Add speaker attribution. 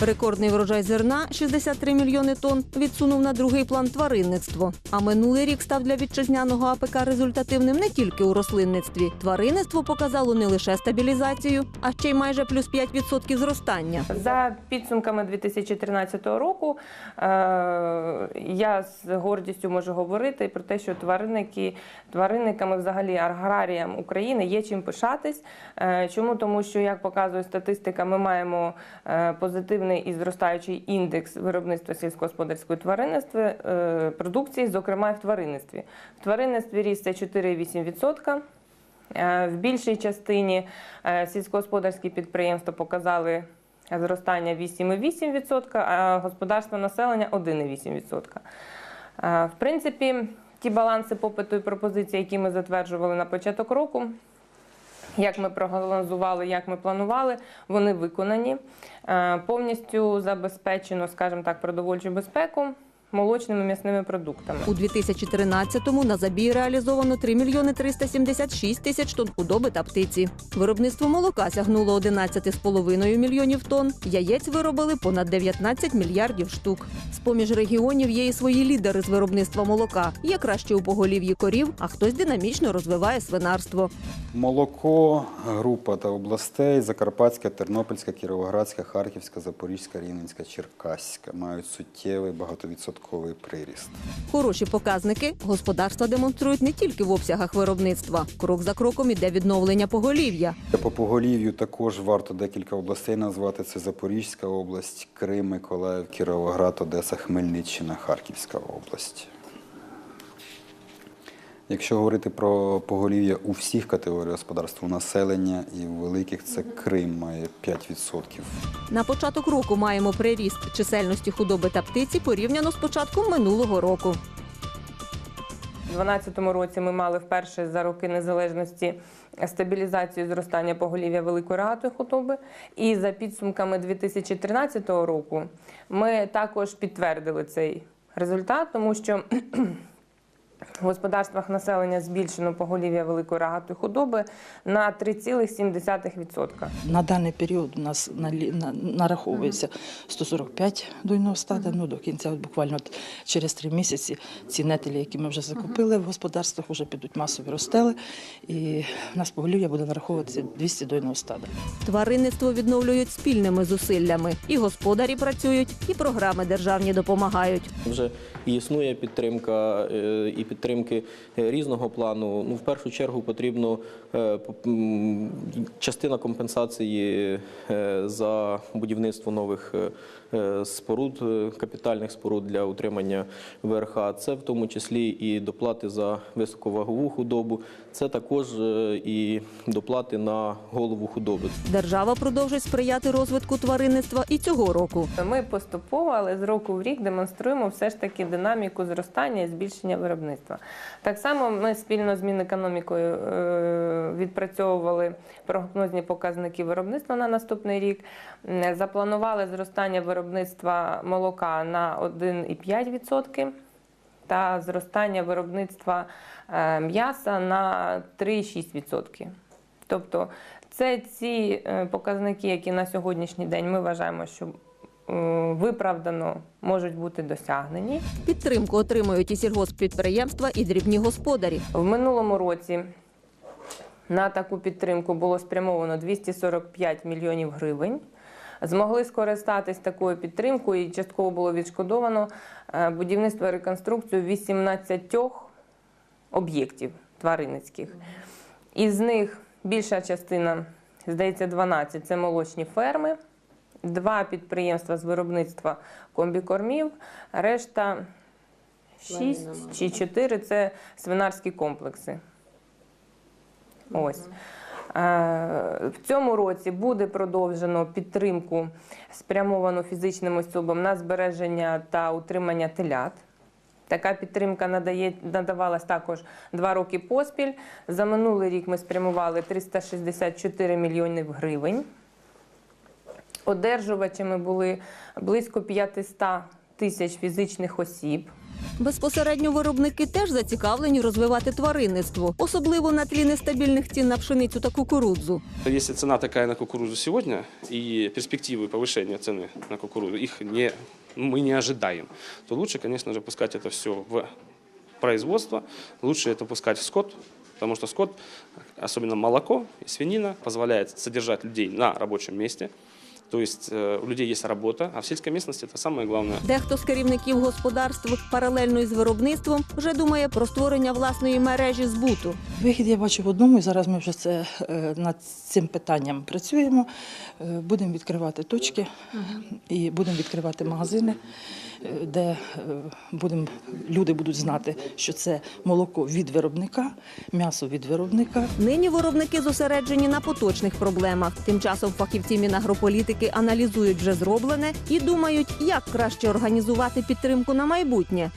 Speaker 1: Рекордний врожай зерна 63 мільйони тонн відсунув на другий план тваринництво. А минулий рік став для вітчизняного АПК результативним не тільки у рослинництві. Тваринництво показало не лише стабілізацію, а ще й майже плюс 5% зростання.
Speaker 2: За підсумками 2013 року е, я з гордістю можу говорити про те, що тваринники, тваринниками, взагалі аграріям України є чим пишатись. Е, Чому? Тому що, як показує статистика, ми маємо е, позитивний і зростаючий індекс виробництва сільськогосподарської тваринництва е, продукції, зокрема і в тваринництві. В тваринництві ріст це 4,8%. Е, В більшій частині е, сільськогосподарські підприємства показали зростання 8,8%, а господарство населення 1,8%. Е, В принципі, ті баланси попиту і пропозиції, які ми затверджували на початок року, як ми прогнозували, як ми планували, вони виконані. Е, Повністю забезпечено, скажімо так, продовольчу безпеку молочними м'ясними продуктами.
Speaker 1: У 2013-му на забій реалізовано 3 мільйони 376 тисяч тонн худоби та птиці. Виробництво молока сягнуло 11,5 мільйонів тонн. Яєць виробили понад 19 мільярдів штук. З поміж регіонів є і свої лідери з виробництва молока. Є краще у поголів'ї корів, а хтось динамічно розвиває свинарство.
Speaker 3: Молоко, група та областей Закарпатська, Тернопільська, Кіровоградська, Харківська, Запорізька, Рівненська, Черкаська мають суттєвий багатовідсотковий приріст.
Speaker 1: Хороші показники господарства демонструють не тільки в обсягах виробництва. Крок за кроком іде відновлення поголів'я.
Speaker 3: По поголів'ю також варто декілька областей назвати. Це Запорізька область, Крим, Миколаїв, Кіровоград, Одеса, Хмельниччина, Харківська область. Якщо говорити про поголів'я у всіх категорій господарства, у населення і у великих, це Крим має 5%.
Speaker 1: На початок року маємо приріст чисельності худоби та птиці порівняно з початком минулого року.
Speaker 2: У 2012 році ми мали вперше за роки незалежності стабілізацію зростання поголів'я великої рогатої худоби. І за підсумками 2013 року ми також підтвердили цей результат, тому що в господарствах населення збільшено поголів'я великої рогатої худоби на 3,7%.
Speaker 4: На даний період у нас нараховується 145 дойного стада. Ну, до кінця, от буквально через три місяці, ці нетелі, які ми вже закупили в господарствах, вже підуть масові розстели. І в нас поголів'я буде нараховуватися 200 дойного стада.
Speaker 1: Тваринництво відновлюють спільними зусиллями. І господарі працюють, і програми державні допомагають.
Speaker 5: Вже і існує підтримка е, і підтримки е, різного плану. Ну, в першу чергу потрібно е, частина компенсації е, за будівництво нових споруд, капітальних споруд для утримання ВРХ. Це в тому числі і доплати за високовагову худобу. Це також і доплати на голову худоби.
Speaker 1: Держава продовжить сприяти розвитку тваринництва і цього року.
Speaker 2: Ми поступово, але з року в рік демонструємо все ж таки динаміку зростання і збільшення виробництва. Так само ми спільно з Мінекономікою е, відпрацьовували прогнозні показники виробництва на наступний рік. Запланували зростання виробництва молока на 1,5% та зростання виробництва е, м'яса на 3,6%. Тобто це ці е, показники, які на сьогоднішній день ми вважаємо, що виправдано можуть бути досягнені.
Speaker 1: Підтримку отримують і сільгосппідприємства, і дрібні господарі.
Speaker 2: В минулому році на таку підтримку було спрямовано 245 мільйонів гривень. Змогли скористатись такою підтримкою і частково було відшкодовано е, будівництво і реконструкцію 18 об'єктів тваринницьких. Із них більша частина, здається, 12 це молочні ферми, два підприємства з виробництва комбікормів, решта 6 чи 4 це свинарські комплекси. Ось. В цьому році буде продовжено підтримку спрямовану фізичним особам на збереження та утримання телят. Така підтримка надає, надавалась також два роки поспіль. За минулий рік ми спрямували 364 мільйони гривень. Одержувачами були близько 500 тисяч фізичних осіб.
Speaker 1: Безпосередньо виробники теж зацікавлені розвивати тваринництво, особливо на тлі нестабільних цін на пшеницю та кукурудзу.
Speaker 6: Если цена такая на кукурузу сегодня и перспективы повышения цены на кукурузу, их не, мы не ожидаем, то лучше, конечно же, пускать это все в производство, лучше это пускать в скот, потому что скот, особенно молоко и свинина, позволяет содержать людей на рабочем месте, то есть э, у людей есть работа, а в сельской местности это самое главное.
Speaker 1: Дехто з керівників господарств паралельно із виробництвом вже думає про створення власної мережі збуту.
Speaker 4: Вихід я бачу в одному, і зараз ми вже це е, над цим питанням працюємо. Е, Будемо відкривати точки і будемо відкривати магазини, е, де будемо, люди будуть знати, що це молоко від виробника, м'ясо від виробника.
Speaker 1: Нині виробники зосереджені на поточних проблемах. Тим часом фахівці Мінагрополітики аналізують вже зроблене і думають, як краще організувати підтримку на майбутнє.